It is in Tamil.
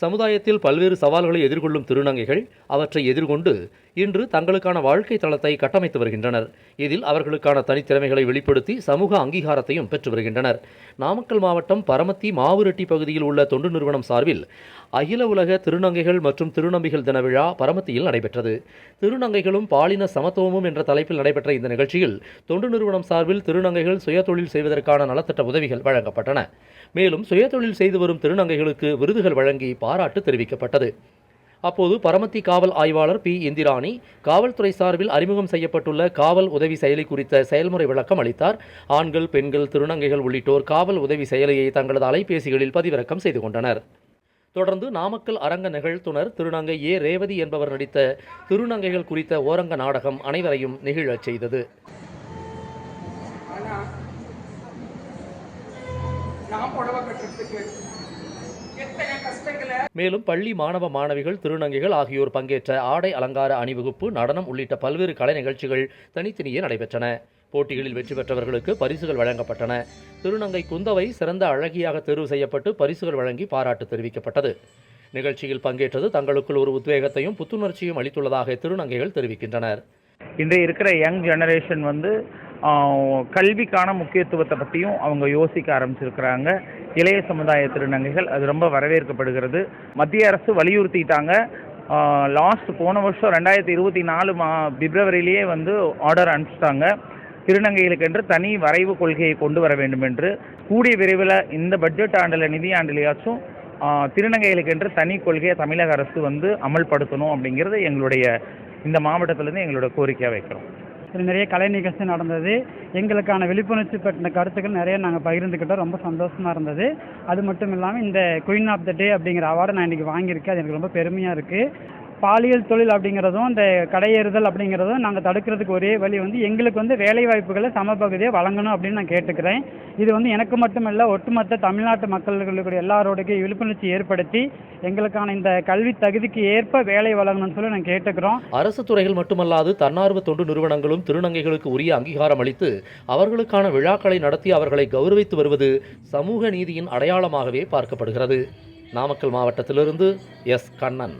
சமுதாயத்தில் பல்வேறு சவால்களை எதிர்கொள்ளும் திருநங்கைகள் அவற்றை எதிர்கொண்டு இன்று தங்களுக்கான வாழ்க்கை தளத்தை கட்டமைத்து வருகின்றனர். இதில் அவர்களுக்கான தனித்திறமைகளை வெளிப்படுத்தி சமூக அங்கீகாரத்தையும் பெற்று வருகின்றனர். நாமக்கல் மாவட்டம் பரமத்தி மாவுரெட்டி பகுதியில் உள்ள தொண்டு நிறுவனம் சார்பில் அகில உலக திருநங்கைகள் மற்றும் திருநம்பிகள் தின விழா பரமத்தியில் நடைபெற்றது. திருநங்கைகளும் பாலின சமத்துவமும் என்ற தலைப்பில் நடைபெற்ற இந்த நிகழ்ச்சியில் தொண்டு நிறுவனம் சார்பில் திருநங்கைகள் சுயதொழில் செய்வதற்கான நலத்திட்ட உதவிகள் வழங்கப்பட்டன. மேலும் சுயதொழில் செய்து வரும் திருநங்கைகளுக்கு விருதுகள் வழங்கி பாராட்டு பாராட்டு தெரிவிக்கப்பட்டது. அப்போது பரமத்தி காவல் ஆய்வாளர் பி. இந்திராணி காவல்துறை சார்பில் அறிமுகம் செய்யப்பட்டுள்ள காவல் உதவி செயலி குறித்த செயல்முறை விளக்கம் அளித்தார். ஆண்கள் பெண்கள் திருநங்கைகள் உள்ளிட்டோர் காவல் உதவி செயலியை தங்களது அலைபேசிகளில் பதிவிறக்கம் செய்து கொண்டனர். தொடர்ந்து நாமக்கல் அரங்க நிகழ்த்துனர் திருநங்கை ஏ. ரேவதி என்பவர் நடித்த திருநங்கைகள் குறித்த ஓரங்க நாடகம் அனைவரையும் நெகிழச் செய்தது. நான் புடவை கட்டுறதுக்கு எத்தனை மேலும் பள்ளி மாணவ மாணவிகள் திருநங்கைகள் ஆகியோர் பங்கேற்ற ஆடை அலங்கார அணிவகுப்பு நடனம் உள்ளிட்ட பல்வேறு கலை நிகழ்ச்சிகள் தனித்தனியே நடைபெற்றன. போட்டிகளில் வெற்றி பெற்றவர்களுக்கு பரிசுகள் வழங்கப்பட்டன. திருநங்கை குந்தவை சிறந்த அழகியாக தேர்வு செய்யப்பட்டு பரிசுகள் வழங்கி பாராட்டு தெரிவிக்கப்பட்டது. நிகழ்ச்சியில் பங்கேற்றது தங்களுக்குள் ஒரு உத்வேகத்தையும் புத்துணர்ச்சியும் அளித்துள்ளதாக திருநங்கைகள் தெரிவிக்கின்றனர். இன்றைய இருக்கிற யங் ஜெனரேஷன் வந்து கல்விக்கான முக்கியத்துவத்தை பற்றியும் அவங்க யோசிக்க ஆரம்பிச்சிருக்கிறாங்க. இளைய சமுதாய திருநங்கைகள் அது ரொம்ப வரவேற்கப்படுகிறது. மத்திய அரசு வலியுறுத்திட்டாங்க. லாஸ்ட் போன வருஷம் ரெண்டாயிரத்தி இருபத்தி நாலு மா பிப்ரவரியிலேயே வந்து ஆர்டர் அனுப்பிச்சிட்டாங்க. திருநங்கைகளுக்கென்று தனி வரைவு கொள்கையை கொண்டு வர வேண்டும் என்று கூடிய விரைவில் இந்த பட்ஜெட் ஆண்டில் நிதி ஆண்டிலேயாச்சும் திருநங்கைகளுக்கென்று தனி கொள்கையை தமிழக அரசு வந்து அமல்படுத்தணும் அப்படிங்கிறது எங்களுடைய இந்த மாவட்டத்திலேருந்து எங்களோட கோரிக்கையாக வைக்கிறோம். இதில் நிறைய கலை நிகழ்ச்சி நடந்தது. எங்களுக்கான விழிப்புணர்ச்சி பற்றின கருத்துக்கள் நிறைய நாங்கள் பகிர்ந்துக்கிட்டோம். ரொம்ப சந்தோஷமாக இருந்தது. அது மட்டும் இல்லாமல் இந்த குயின் ஆஃப் த டே அப்படிங்கிற அவார்டை நான் இன்றைக்கி வாங்கியிருக்கேன். அது எனக்கு ரொம்ப பெருமையாக இருக்குது பாலியல் தொழில் அப்படிங்கிறதும் இந்த கடையேறுதல் அப்படிங்கிறதும் நாங்கள் தடுக்கிறதுக்கு ஒரே வழி வந்து எங்களுக்கு வந்து வேலை வாய்ப்புகளை சமபகுதியை வழங்கணும் அப்படின்னு நான் கேட்டுக்கிறேன். இது வந்து எனக்கு மட்டுமல்ல ஒட்டுமொத்த தமிழ்நாட்டு மக்களுக்கு எல்லாரோடைய விழிப்புணர்ச்சி ஏற்படுத்தி எங்களுக்கான இந்த கல்வி தகுதிக்கு ஏற்ப வேலை வழங்கணும்னு சொல்லி நாங்கள் கேட்டுக்கிறோம். அரசு துறைகள் மட்டுமல்லாது தன்னார்வ தொண்டு நிறுவனங்களும் திருநங்கைகளுக்கு உரிய அங்கீகாரம் அளித்து அவர்களுக்கான விழாக்களை நடத்தி அவர்களை கௌரவித்து வருவது சமூக நீதியின் அடையாளமாகவே பார்க்கப்படுகிறது. நாமக்கல் மாவட்டத்திலிருந்து எஸ். கண்ணன்.